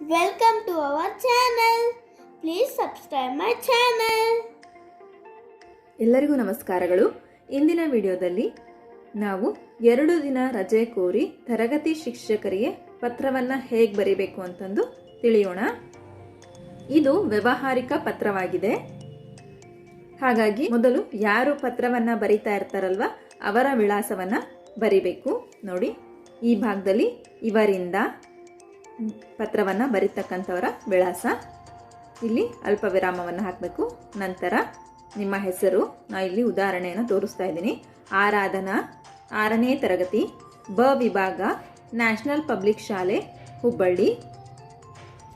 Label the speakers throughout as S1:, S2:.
S1: Welcome to our channel. Please subscribe my channel.
S2: ಎಲ್ಲರಿಗೂ ನಮಸ್ಕಾರಗಳು ಇಂದಿನ ವಿಡಿಯೋದಲ್ಲಿ ನಾವು ಎರಡು ದಿನ ರಜೆ ಕೋರಿ ತರಗತಿ ಶಿಕ್ಷಕರಿಗೆ ಪತ್ರವನ್ನು ಹೇಗೆ ಬರೀಬೇಕು ಅಂತಂದು ತಿಳಿಯೋಣ ಇದು ವ್ಯವಹಾರಿಕ ಪತ್ರವಾಗಿದೆ ಹಾಗಾಗಿ ಮೊದಲು ಯಾರು ಪತ್ರವನ್ನು ಬರಿತಾ ಇರ್ತಾರಲ್ವ ಅವರ ವಿಳಾಸವನ್ನು ಬರಿಬೇಕು ನೋಡಿ, ಈ ಭಾಗದಲ್ಲಿ ಇವರಿಂದ ಪತ್ರವನ್ನು ಬರೀತಕ್ಕಂಥವರ ವಿಳಾಸ. ಇಲ್ಲಿ ಅಲ್ಪ ವಿರಾಮವನ್ನು ಹಾಕಬೇಕು. ನಂತರ ನಿಮ್ಮ ಹೆಸರು. ನಾ ಇಲ್ಲಿ ಉದಾಹರಣೆಯನ್ನು ತೋರಿಸ್ತಾ ಇದ್ದೀನಿ. ಆರಾಧನಾ. ಆರನೇ ತರಗತಿ. ಬ ವಿಭಾಗ. ನ್ಯಾಷನಲ್ ಪಬ್ಲಿಕ್ ಶಾಲೆ. ಹುಬ್ಬಳ್ಳಿ.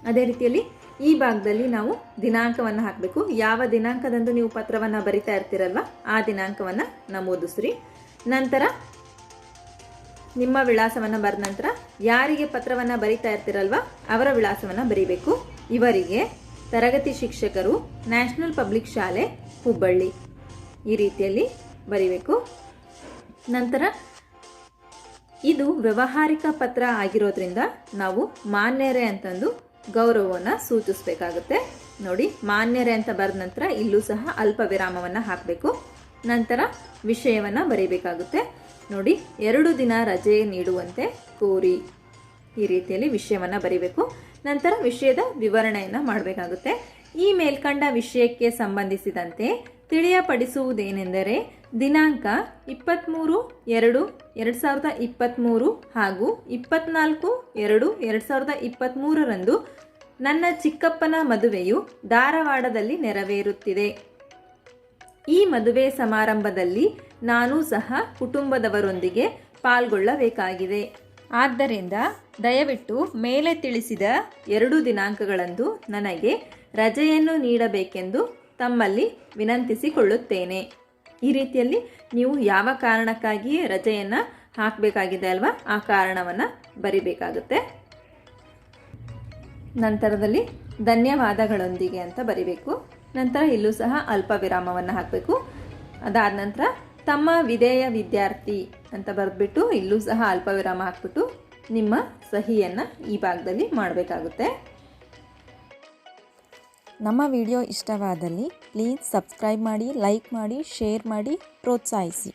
S2: ಅದೇ ರೀತಿಯಲ್ಲಿ ಈ ಭಾಗದಲ್ಲಿ ನಾವು ದಿನಾಂಕವನ್ನು ಹಾಕಬೇಕು. ಯಾವ ದಿನಾಂಕದಂದು ನೀವು ಪತ್ರವನ್ನು ಬರಿತಾ ಇರ್ತೀರಲ್ವ, ಆ ದಿನಾಂಕವನ್ನು ನಮೂದಿಸ್ರಿ. ನಂತರ ನಿಮ್ಮ ವಿಳಾಸವನ್ನು ಬರೆದ ನಂತರ ಯಾರಿಗೆ ಪತ್ರವನ್ನು ಬರಿತಾ ಇರ್ತೀರಲ್ವ ಅವರ ವಿಳಾಸವನ್ನು ಬರೀಬೇಕು. ಇವರಿಗೆ ತರಗತಿ ಶಿಕ್ಷಕರು, ನ್ಯಾಷನಲ್ ಪಬ್ಲಿಕ್ ಶಾಲೆ, ಹುಬ್ಬಳ್ಳಿ ಈ ರೀತಿಯಲ್ಲಿ ಬರಿಬೇಕು. ನಂತರ ಇದು ವ್ಯವಹಾರಿಕ ಪತ್ರ ಆಗಿರೋದ್ರಿಂದ ನಾವು ಮಾನ್ಯರೇ ಅಂತಂದು ಗೌರವವನ್ನು ಸೂಚಿಸಬೇಕಾಗುತ್ತೆ. ನೋಡಿ ಮಾನ್ಯರೇ ಅಂತ ಬರೆದ ನಂತರ ಇಲ್ಲೂ ಸಹ ಅಲ್ಪ ವಿರಾಮವನ್ನು ಹಾಕಬೇಕು. ನಂತರ ವಿಷಯವನ್ನು ಬರೀಬೇಕಾಗುತ್ತೆ. ನೋಡಿ, ಎರಡು ದಿನ ರಜೆ ನೀಡುವಂತೆ ಕೋರಿ ಈ ರೀತಿಯಲ್ಲಿ ವಿಷಯವನ್ನು ಬರೀಬೇಕು. ನಂತರ ವಿಷಯದ ವಿವರಣೆಯನ್ನು ಮಾಡಬೇಕಾಗುತ್ತೆ. ಈ ಮೇಲ್ಕಂಡ ವಿಷಯಕ್ಕೆ ಸಂಬಂಧಿಸಿದಂತೆ ತಿಳಿಯಪಡಿಸುವುದೇನೆಂದರೆ ದಿನಾಂಕ ಇಪ್ಪತ್ತ್ಮೂರು ಎರಡು ಎರಡು ಸಾವಿರದ ಇಪ್ಪತ್ತ್ಮೂರು ಹಾಗೂ ಇಪ್ಪತ್ನಾಲ್ಕು, ಎರಡು ಎರಡು ಸಾವಿರದ ಇಪ್ಪತ್ತ್ಮೂರರಂದು ನನ್ನ ಚಿಕ್ಕಪ್ಪನ ಮದುವೆಯು ಧಾರವಾಡದಲ್ಲಿ ನೆರವೇರುತ್ತಿದೆ. ಈ ಮದುವೆ ಸಮಾರಂಭದಲ್ಲಿ ನಾನು ಸಹ ಕುಟುಂಬದವರೊಂದಿಗೆ ಪಾಲ್ಗೊಳ್ಳಬೇಕಾಗಿದೆ. ಆದ್ದರಿಂದ ದಯವಿಟ್ಟು ಮೇಲೆ ತಿಳಿಸಿದ ಎರಡು ದಿನಾಂಕಗಳಂದು ನನಗೆ ರಜೆಯನ್ನು ನೀಡಬೇಕೆಂದು ತಮ್ಮಲ್ಲಿ ವಿನಂತಿಸಿಕೊಳ್ಳುತ್ತೇನೆ. ಈ ರೀತಿಯಲ್ಲಿ ನೀವು ಯಾವ ಕಾರಣಕ್ಕಾಗಿ ರಜೆಯನ್ನು ಹಾಕಬೇಕಾಗಿದೆ ಅಲ್ವಾ, ಆ ಕಾರಣವನ್ನು ಬರಿಬೇಕಾಗುತ್ತೆ. ನಂತರದಲ್ಲಿ ಧನ್ಯವಾದಗಳೊಂದಿಗೆ ಅಂತ ಬರಿಬೇಕು. ನಂತರ ಇಲ್ಲೂ ಸಹ ಅಲ್ಪ ವಿರಾಮವನ್ನು ಹಾಕಬೇಕು. ಅದಾದ ನಂತರ ತಮ್ಮ ವಿಧೇಯ ವಿದ್ಯಾರ್ಥಿ ಅಂತ ಬರೆದ್ಬಿಟ್ಟು ಇಲ್ಲೂ ಸಹ ಅಲ್ಪ ವಿರಾಮ ಹಾಕ್ಬಿಟ್ಟು ನಿಮ್ಮ ಸಹಿಯನ್ನು ಈ ಭಾಗದಲ್ಲಿ ಮಾಡಬೇಕಾಗುತ್ತೆ.
S3: ನಮ್ಮ ವಿಡಿಯೋ ಇಷ್ಟವಾದಲ್ಲಿ ಪ್ಲೀಸ್ ಸಬ್ಸ್ಕ್ರೈಬ್ ಮಾಡಿ, ಲೈಕ್ ಮಾಡಿ, ಶೇರ್ ಮಾಡಿ, ಪ್ರೋತ್ಸಾಹಿಸಿ.